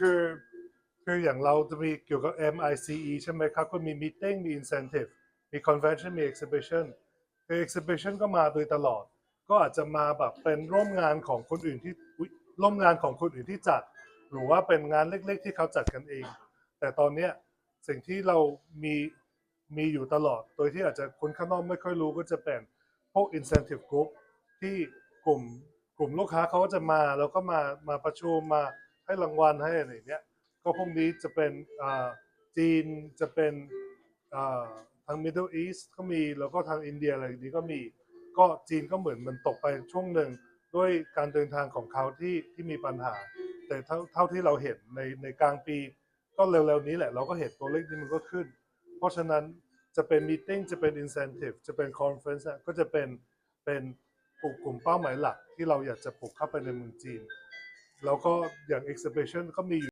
คือคืออย่างเราจะมีเกี่ยวกับ MICE ใช่ไหมครับ ก็มี meeting มี incentive มี convention มี exhibition คือ exhibition ก็มาโดยตลอด ก็อาจจะมาแบบเป็นร่วมงานของคนอื่นที่ร่วมงานของคนอื่นที่จัด หรือว่าเป็นงานเล็กๆ ที่เขาจัดกันเอง แต่ตอนเนี้ยสิ่งที่เรามีมีอยู่ตลอด โดยที่อาจจะคนข้างนอกไม่ค่อยรู้ก็จะเป็นพวก incentive group ที่กลุ่มกลุ่มลูกค้าเขาก็จะมาแล้วก็มามาประชุมมา ให้รางวัลให้อะไรเนี้ยก็พวกนี้จะเป็นจีนจะเป็นอ่าทาง Middle East ก็มีแล้วก็ทางอินเดียอะไรอย่างนี้ก็มีก็จีนก็เหมือนมันตกไปช่วงหนึ่งด้วยการเดินทางของเขาที่ที่มีปัญหา แต่เท่าเท่าที่เราเห็นในในกลางปี ก็เร็วๆนี้แหละเราก็เห็นตัวเลขนี้มันก็ขึ้น เพราะฉะนั้นจะเป็นมีติ้งจะเป็น incentive จะเป็น conference อะก็จะเป็นเป็นกลุ่มกลุ่มเป้าหมายหลักที่เราอยากจะปลุกเข้าไปในเมืองจีน แล้วก็อย่าง exhibition ก็มีอยู่